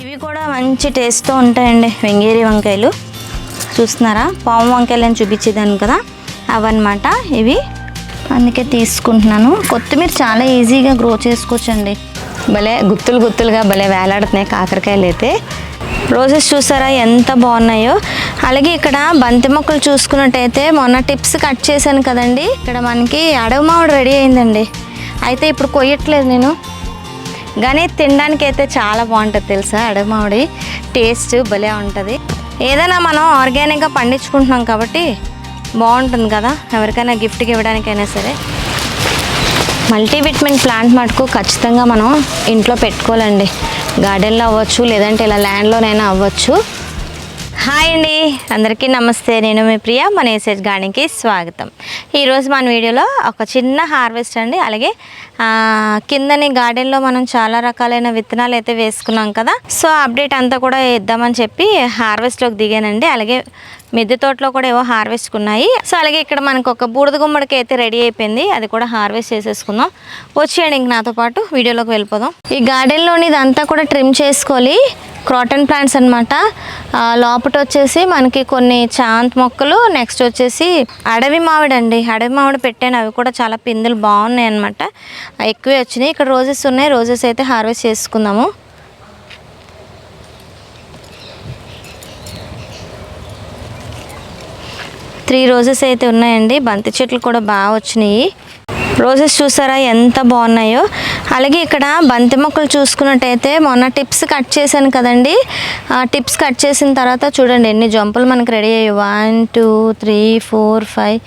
ఇవి కూడా మంచి టేస్ట్తో ఉంటాయండి వెంగేరి వంకాయలు. చూస్తున్నారా? పాము వంకాయలు అని చూపించేదాన్ని కదా? అవన్నమాట ఇవి. అందుకే తీసుకుంటున్నాను. కొత్తిమీర చాలా ఈజీగా గ్రో చేసుకోవచ్చండి. భలే గుత్తులు గుత్తులుగా భలే వేలాడుతున్నాయి కాకరకాయలు అయితే. రోజెస్ చూసారా ఎంత బాగున్నాయో. అలాగే ఇక్కడ బంతి మొక్కలు చూసుకున్నట్టయితే మొన్న టిప్స్ కట్ చేశాను కదండి. ఇక్కడ మనకి అడవి మామిడి రెడీ అయిందండి. అయితే ఇప్పుడు కొయ్యట్లేదు నేను. కానీ తినడానికి అయితే చాలా బాగుంటుంది తెలుసా? అడమావిడి టేస్ట్ భలే ఉంటుంది. ఏదైనా మనం ఆర్గానిక్గా పండించుకుంటున్నాం కాబట్టి బాగుంటుంది కదా? ఎవరికైనా గిఫ్ట్కి ఇవ్వడానికైనా సరే. మల్టీవిటమిన్ ప్లాంట్ మటుకు ఖచ్చితంగా మనం ఇంట్లో పెట్టుకోవాలండి. గార్డెన్లో అవ్వచ్చు లేదంటే ఇలా ల్యాండ్లోనైనా అవ్వచ్చు. హాయ్ అండి. అందరికీ నమస్తే. నేను మీ ప్రియ మన ఏసేజ్ గార్డెన్కి స్వాగతం. ఈరోజు మన వీడియోలో ఒక చిన్న హార్వెస్ట్ అండి. అలాగే కిందని గార్డెన్లో మనం చాలా రకాలైన విత్తనాలు అయితే వేసుకున్నాం కదా. సో అప్డేట్ అంతా కూడా ఇద్దామని చెప్పి హార్వెస్ట్లోకి దిగానండి. అలాగే మిద్దె తోటలో కూడా ఏవో హార్వెస్ట్ ఉన్నాయి సో అలాగే ఇక్కడ మనకు ఒక బూడిద గుమ్మడికి అయితే రెడీ అయిపోయింది. అది కూడా హార్వెస్ట్ చేసేసుకుందాం. వచ్చేయండి ఇంక నాతో పాటు వీడియోలోకి వెళ్ళిపోదాం. ఈ గార్డెన్లోని ఇదంతా కూడా ట్రిమ్ చేసుకోవాలి. క్రాటన్ ప్లాంట్స్ అనమాట లోపట వచ్చేసి మనకి కొన్ని చాంత్ మొక్కలు నెక్స్ట్ వచ్చేసి అడవి మామిడి అండి. అడవి మామిడి పెట్టాను అవి కూడా చాలా పిందులు బాగున్నాయి అనమాట ఎక్కువే వచ్చినాయి. ఇక్కడ రోజెస్ ఉన్నాయి. రోజెస్ అయితే హార్వెస్ట్ చేసుకుందాము. త్రీ రోజెస్ అయితే ఉన్నాయండి. బంతి చెట్లు కూడా బాగా వచ్చినాయి. రోజెస్ చూసారా ఎంత బాగున్నాయో? అలాగే ఇక్కడ బంతి మొక్కలు చూసుకున్నట్టయితే మొన్న టిప్స్ కట్ చేశాను కదండి. ఆ టిప్స్ కట్ చేసిన తర్వాత చూడండి ఎన్ని జంపులు మనకు రెడీ అయ్యాయి. One two three four five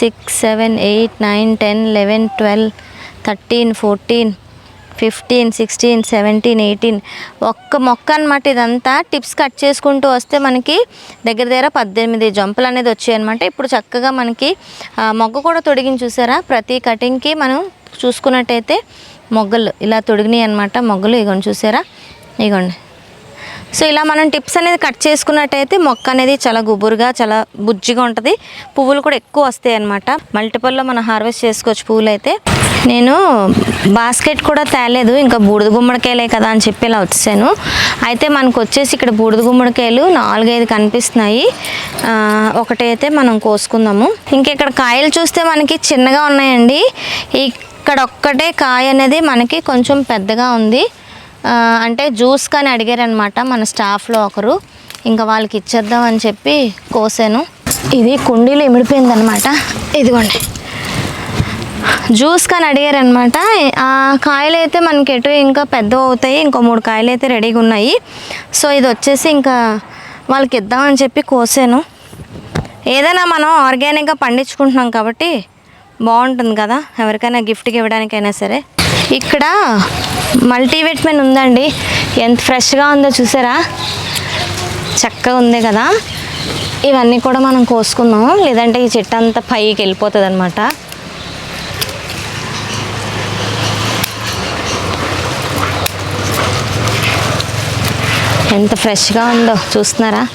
six seven eight nine ten eleven twelve thirteen fourteen fifteen sixteen seventeen eighteen. ఒక్క మొక్క అనమాట ఇదంతా టిప్స్ కట్ చేసుకుంటూ వస్తే మనకి దగ్గర దగ్గర పద్దెనిమిది జంపులు అనేది వచ్చాయి అనమాట ఇప్పుడు చక్కగా మనకి మొగ్గ కూడా తొడిగిన చూసారా? ప్రతి కటింగ్కి మనం చూసుకున్నట్టయితే మొగ్గలు ఇలా తొడిగినాయి అనమాట మొగ్గలు ఇగోండి చూసారా? ఇగోండి. సో ఇలా మనం టిప్స్ అనేది కట్ చేసుకున్నట్టయితే మొక్క అనేది చాలా గుబురుగా చాలా బుజ్జిగా ఉంటుంది. పువ్వులు కూడా ఎక్కువ వస్తాయి అనమాట మల్టిపుల్లో మనం హార్వెస్ట్ చేసుకోవచ్చు పువ్వులు అయితే నేను బాస్కెట్ కూడా తేలేదు ఇంకా బూడిద గుమ్మడికాయలే కదా అని చెప్పి ఇలా వచ్చాను. అయితే మనకు వచ్చేసి ఇక్కడ బూడిద గుమ్మడికాయలు నాలుగైదు కనిపిస్తున్నాయి. ఒకటైతే మనం కోసుకుందాము. ఇంకా ఇక్కడ కాయలు చూస్తే మనకి చిన్నగా ఉన్నాయండి. ఈ ఇక్కడ ఒక్కటే కాయ అనేది మనకి కొంచెం పెద్దగా ఉంది. అంటే జ్యూస్ కానీ అడిగారనమాట మన స్టాఫ్లో ఒకరు. ఇంకా వాళ్ళకి ఇచ్చేద్దాం అని చెప్పి కోసాను. ఇది కుండీలో ఇమిడిపోయిందనమాట. ఇదిగోండి. జ్యూస్ కానీ అడిగారనమాట. ఆ కాయలు అయితే మనకి ఎటు ఇంకా పెద్ద అవుతాయి. ఇంకో మూడు కాయలు అయితే రెడీగా ఉన్నాయి. సో ఇది వచ్చేసి ఇంకా వాళ్ళకి ఇద్దామని చెప్పి కోసాను. ఏదైనా మనం ఆర్గానిక్గా పండించుకుంటున్నాం కాబట్టి బాగుంటుంది కదా? ఎవరికైనా గిఫ్ట్కి ఇవ్వడానికైనా సరే. ఇక్కడ మల్టీవిటమిన్ ఉందండి. ఎంత ఫ్రెష్గా ఉందో చూసారా? చక్కగా ఉంది కదా? ఇవన్నీ కూడా మనం కోసుకుందాం లేదంటే ఈ చెట్టు అంతా పైకి వెళ్ళిపోతుంది అనమాట ఎంత ఫ్రెష్గా ఉందో చూస్తున్నారా?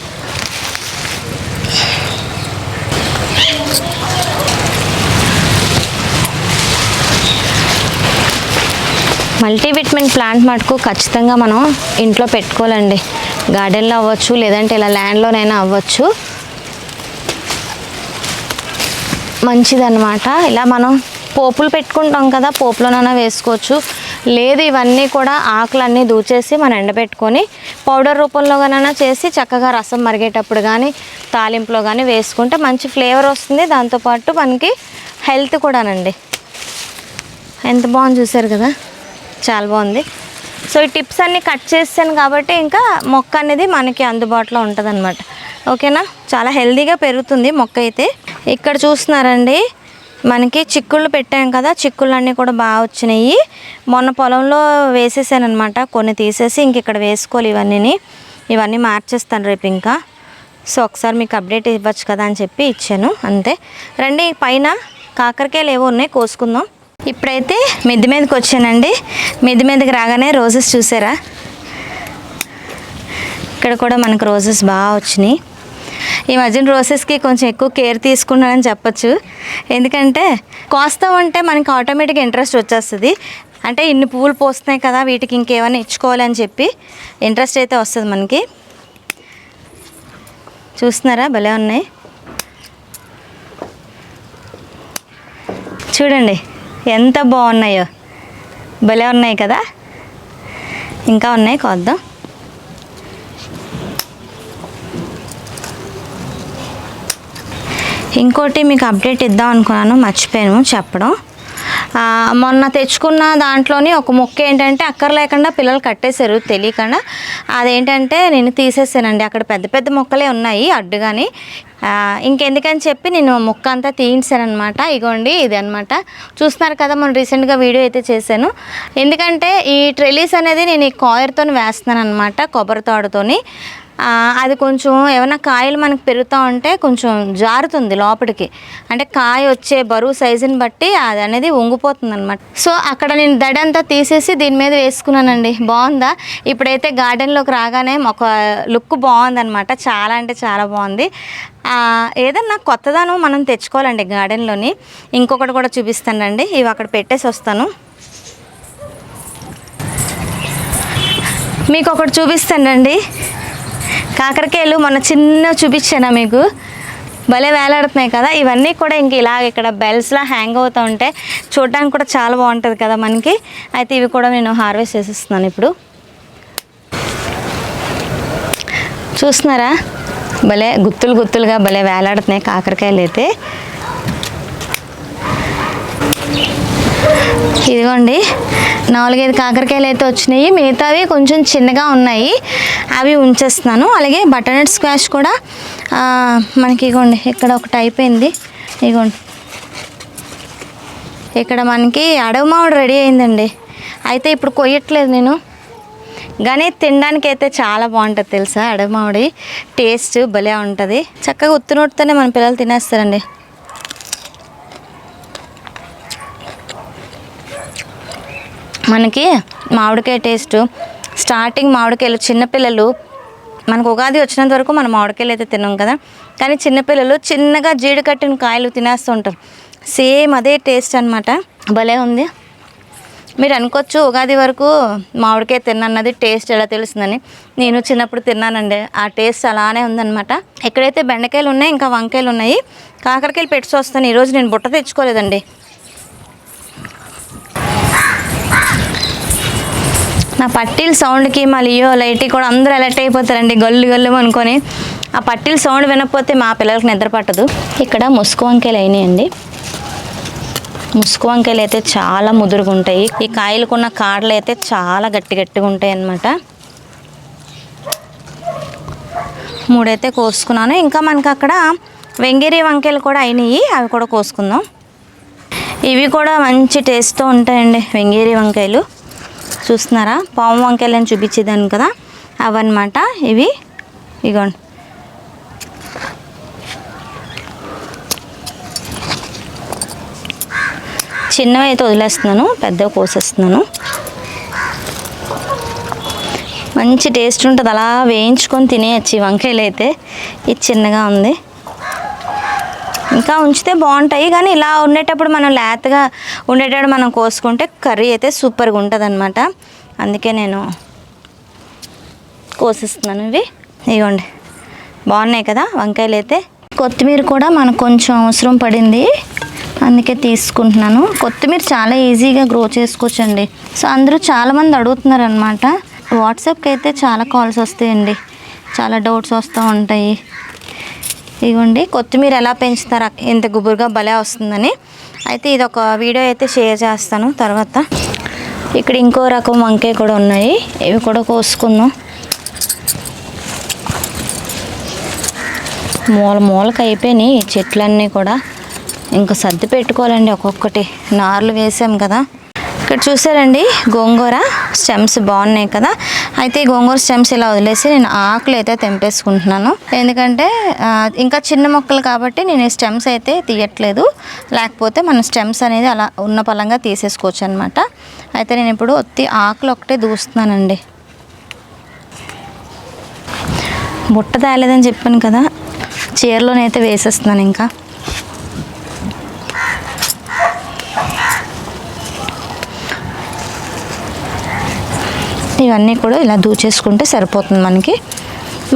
మల్టీవిటమిన్ ప్లాంట్ మటుకు ఖచ్చితంగా మనం ఇంట్లో పెట్టుకోవాలండి. గార్డెన్లో అవ్వచ్చు లేదంటే ఇలా ల్యాండ్లోనైనా అవ్వచ్చు. మంచిదన్నమాట. ఇలా మనం పోపులు పెట్టుకుంటాం కదా పోపులోనైనా వేసుకోవచ్చు. లేదు ఇవన్నీ కూడా ఆకులన్నీ దూచేసి మనం ఎండబెట్టుకొని పౌడర్ రూపంలోగానైనా చేసి చక్కగా రసం మరిగేటప్పుడు కానీ తాలింపులో కానీ వేసుకుంటే మంచి ఫ్లేవర్ వస్తుంది. దాంతోపాటు మనకి హెల్త్ కూడానండి. ఎంత బాగుంది చూసారు కదా? చాలా బాగుంది. సో ఈ టిప్స్ అన్నీ కట్ చేస్తాను కాబట్టి ఇంకా మొక్క అనేది మనకి అందుబాటులో ఉంటుంది అనమాట ఓకేనా? చాలా హెల్తీగా పెరుగుతుంది మొక్క అయితే. ఇక్కడ చూస్తున్నారండి మనకి చిక్కుళ్ళు పెట్టాం కదా చిక్కుళ్ళు అన్నీ కూడా బాగా వచ్చినాయి. మొన్న పొలంలో వేసేసాను అనమాట కొన్ని తీసేసి ఇంక ఇక్కడ వేసుకోవాలి ఇవన్నీ ఇవన్నీ మార్చేస్తాను రేపు ఇంకా. సో ఒకసారి మీకు అప్డేట్ ఇవ్వచ్చు కదా అని చెప్పి ఇచ్చాను అంతే. రండి పైన కాకరకాయలు ఏవో ఉన్నాయి కోసుకుందాం. ఇప్పుడైతే మిద్ది మీదకి వచ్చానండి. మిద్ది మీదకి రాగానే రోజెస్ చూసారా? ఇక్కడ కూడా మనకు రోజెస్ బాగా వచ్చినాయి. ఈ మధ్యన రోజెస్కి కొంచెం ఎక్కువ కేర్ తీసుకున్నానని చెప్పచ్చు. ఎందుకంటే కోస్తా ఉంటే మనకి ఆటోమేటిక్గా ఇంట్రెస్ట్ వచ్చేస్తుంది. అంటే ఇన్ని పువ్వులు పోస్తున్నాయి కదా వీటికి ఇంకేమైనా ఇచ్చుకోవాలని చెప్పి ఇంట్రెస్ట్ అయితే వస్తుంది మనకి. చూస్తున్నారా? భలే ఉన్నాయి. చూడండి. ఎంత బాగున్నాయో. భలే ఉన్నాయి కదా. ఇంకా ఉన్నాయి కొద్దాం. ఇంకోటి మీకు అప్డేట్ ఇద్దాం అనుకున్నాను మర్చిపోయాను చెప్పడం. మొన్న తెచ్చుకున్న దాంట్లోని ఒక మొక్క ఏంటంటే అక్కర్ లేకుండా పిల్లలు కట్టేశారు తెలియకుండా. అదేంటంటే నేను తీసేసానండి. అక్కడ పెద్ద పెద్ద మొక్కలే ఉన్నాయి అడ్డుగాని. ఇంకెందుకని చెప్పి నేను మొక్క అంతా తీయించానమాట ఇగోండి ఇది అనమాట చూస్తున్నారు కదా మనం రీసెంట్గా వీడియో అయితే చేశాను. ఎందుకంటే ఈ ట్రెలీస్ అనేది నేను ఈ కాయర్తో వేస్తున్నాను అనమాట కొబ్బరి తోడతోని అది కొంచెం ఏమైనా కాయలు మనకు పెరుగుతూ ఉంటే కొంచెం జారుతుంది లోపలికి. అంటే కాయ వచ్చే బరువు సైజుని బట్టి అది అనేది వంగిపోతుంది అనమాట సో అక్కడ నేను దడంతా అంతా తీసేసి దీని మీద వేసుకున్నానండి. బాగుందా? ఇప్పుడైతే గార్డెన్లోకి రాగానే ఒక లుక్ బాగుందనమాట చాలా అంటే చాలా బాగుంది. ఏదన్నా కొత్తదనం మనం తెచ్చుకోవాలండి గార్డెన్లోని. ఇంకొకటి కూడా చూపిస్తానండి. ఇవి అక్కడ పెట్టేసి వస్తాను. మీకు ఒకటి చూపిస్తానండి. కాకరకాయలు మొన్న చిన్న చూపించానా మీకు? భలే వేలాడుతున్నాయి కదా. ఇవన్నీ కూడా ఇంక ఇలాగ ఇక్కడ బెల్స్లా హ్యాంగ్ అవుతూ ఉంటే చూడడానికి కూడా చాలా బాగుంటుంది కదా మనకి. అయితే ఇవి కూడా నేను హార్వెస్ట్ చేసేస్తున్నాను ఇప్పుడు. చూస్తున్నారా? భలే గుత్తులు గుత్తులుగా భలే వేలాడుతున్నాయి కాకరకాయలు అయితే. ఇదిగోండి నాలుగైదు కాకరకాయలు అయితే వచ్చినాయి. మిగతావి కొంచెం చిన్నగా ఉన్నాయి. అవి ఉంచేస్తున్నాను. అలాగే బటర్నట్ స్క్వాష్ కూడా మనకి ఇగోండి ఇక్కడ ఒకటి అయిపోయింది. ఇగోండి ఇక్కడ మనకి అడవి మామిడి రెడీ అయిందండి. అయితే ఇప్పుడు కొయ్యట్లేదు నేను. కానీ తినడానికి అయితే చాలా బాగుంటుంది తెలుసా అడవి మామిడి? టేస్ట్ భలే ఉంటుంది. చక్కగా ఉత్తునొట్టుతోనే మన పిల్లలు తినేస్తారండి. మనకి మామిడికాయ టేస్ట్. స్టార్టింగ్ మామిడికాయలు చిన్నపిల్లలు మనకు ఉగాది వచ్చినంత వరకు మనం మామిడికాయలు అయితే తిన్నాం కదా. కానీ చిన్నపిల్లలు చిన్నగా జీడి కట్టిన కాయలు తినేస్తూ ఉంటారు సేమ్ అదే టేస్ట్ అనమాట భలే ఉంది. మీరు అనుకోవచ్చు ఉగాది వరకు మామిడికాయ తిన్నది టేస్ట్ ఎలా తెలుస్తుందని. నేను చిన్నప్పుడు తిన్నానండి. ఆ టేస్ట్ అలానే ఉందన్నమాట. ఎక్కడైతే బెండకాయలు ఉన్నాయి ఇంకా వంకాయలు ఉన్నాయి కాకరకాయలు పెట్టి వస్తాను ఈరోజు నేను బుట్ట తెచ్చుకోలేదండి. నా పట్టీల సౌండ్కి మా లియో లైట్ కూడా అందరూ అలర్ట్ అయిపోతారండి. గల్లు గల్లు అనుకొని. ఆ పట్టీల సౌండ్ వినకపోతే మా పిల్లలకి నిద్ర పట్టదు. ఇక్కడ ముసుగు వంకాయలు అయినాయండి. ముసుగు వంకాయలు అయితే చాలా ముదురుగా ఉంటాయి. ఈ కాయలకున్న కాడలు అయితే చాలా గట్టి గట్టిగా ఉంటాయి అన్నమాట మూడైతే కోసుకున్నాను. ఇంకా మనకి అక్కడ వెంగిరి వంకాయలు కూడా అయినాయి. అవి కూడా కోసుకుందాం. ఇవి కూడా మంచి టేస్ట్తో ఉంటాయండి వెంగేరి వంకాయలు. చూస్తున్నారా? పాము వంకాయలు అని చూపించేదాన్ని కదా? అవన్నమాట. ఇవి ఇగోండి. చిన్నవి అయితే వదిలేస్తున్నాను పెద్దవి కోసేస్తున్నాను. మంచి టేస్ట్ ఉంటుంది. అలా వేయించుకొని తినేయచ్చు ఈ వంకాయలు అయితే ఇది చిన్నగా ఉంది. ఇంకా ఉంచితే బాగుంటాయి. కానీ ఇలా ఉండేటప్పుడు మనం లేతగా ఉండేటప్పుడు మనం కోసుకుంటే కర్రీ అయితే సూపర్గా ఉంటుంది అనమాట అందుకే నేను కోసిస్తున్నాను ఇవి. ఇవ్వండి బాగున్నాయి కదా వంకాయలు అయితే. కొత్తిమీర కూడా మనకు కొంచెం అవసరం పడింది. అందుకే తీసుకుంటున్నాను. కొత్తిమీర చాలా ఈజీగా గ్రో చేసుకోవచ్చండి. సో అందరూ చాలామంది అడుగుతున్నారు అనమాట వాట్సాప్కి అయితే చాలా కాల్స్ వస్తాయండి. చాలా డౌట్స్ వస్తూ ఉంటాయి. ఇదిగోండి కొత్తిమీర ఎలా పెంచుతారు? ఇంత గుబురుగా భలే వస్తుందని. అయితే ఇది ఒక వీడియో అయితే షేర్ చేస్తాను తర్వాత. ఇక్కడ ఇంకో రకం వంకాయ కూడా ఉన్నాయి. ఇవి కూడా కోసుకుందాం. మూల మూలకి అయిపోయినాయి చెట్లన్నీ కూడా. ఇంకా సర్ది పెట్టుకోవాలండి ఒక్కొక్కటి. నార్లు వేసాం కదా. ఇక్కడ చూసారండి గోంగూర స్టెమ్స్ బాగున్నాయి కదా. అయితే ఈ గోంగూర స్టెమ్స్ ఇలా వదిలేసి నేను ఆకులు అయితే తెంపేసుకుంటున్నాను. ఎందుకంటే ఇంకా చిన్న మొక్కలు కాబట్టి నేను ఈ స్టెమ్స్ అయితే తీయట్లేదు. లేకపోతే మన స్టెమ్స్ అనేది అలా ఉన్న పలంగా తీసేసుకోవచ్చు అనమాట అయితే నేను ఇప్పుడు ఒత్తి ఆకులు ఒకటే దూస్తున్నానండి. బుట్ట తేలేదని చెప్పాను కదా చీరలోనైతే వేసేస్తున్నాను ఇంకా. ఇవన్నీ కూడా ఇలా దూచేసుకుంటే సరిపోతుంది మనకి.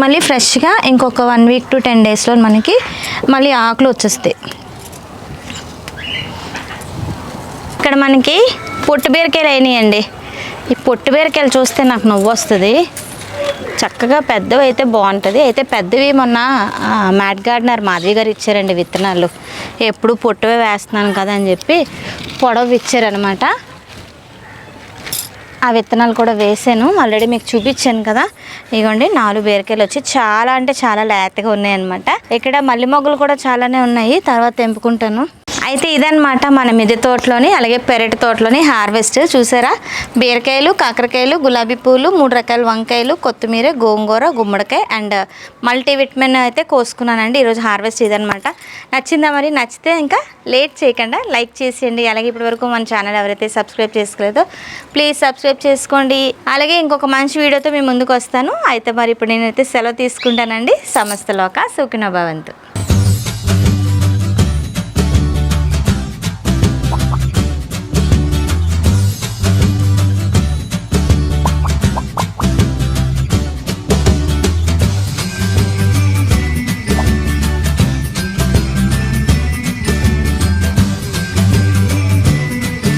మళ్ళీ ఫ్రెష్గా ఇంకొక వన్ వీక్ టు టెన్ డేస్లో మనకి మళ్ళీ ఆకులు వచ్చేస్తాయి. ఇక్కడ మనకి పొట్టు బీరకాయలు అయినాయండి. ఈ పొట్టు బీరకాయలు చూస్తే నాకు నవ్వు వస్తుంది. చక్కగా పెద్దవి అయితే బాగుంటుంది. అయితే పెద్దవి మొన్న మ్యాట్ గార్డెనర్ మాధవి గారు ఇచ్చారండి విత్తనాలు. ఎప్పుడు పొట్టువే వేస్తున్నాను కదా అని చెప్పి పొడవు ఇచ్చారనమాట ఆ విత్తనాలు కూడా వేసాను. ఆల్రెడీ మీకు చూపించాను కదా. ఇగోండి నాలుగు బీరకాయలు వచ్చి చాలా అంటే చాలా లేతగా ఉన్నాయన్నమాట. ఇక్కడ మల్లి మొగ్గలు కూడా చాలానే ఉన్నాయి. తర్వాత తెంపుకుంటాను. అయితే ఇదన్నమాట మన మిద్దె తోటలోని అలాగే పెరటి తోటలోని హార్వెస్ట్. చూసారా? బీరకాయలు కాకరకాయలు గులాబీ పూలు మూడు రకాల వంకాయలు కొత్తిమీర గోంగూర గుమ్మడికాయ అండ్ మల్టీవిటమిన్ అయితే కోసుకున్నానండి ఈరోజు హార్వెస్ట్ ఇదనమాట నచ్చిందా మరి? నచ్చితే ఇంకా లేట్ చేయకుండా లైక్ చేసేయండి. అలాగే ఇప్పటివరకు మన ఛానల్ ఎవరైతే సబ్స్క్రైబ్ చేసుకోలేదో ప్లీజ్ సబ్స్క్రైబ్ చేసుకోండి. అలాగే ఇంకొక మంచి వీడియోతో మీ ముందుకు వస్తాను. అయితే మరి ఇప్పుడు నేనైతే సెలవు తీసుకుంటానండి. సమస్తలోక సుఖినభవంతు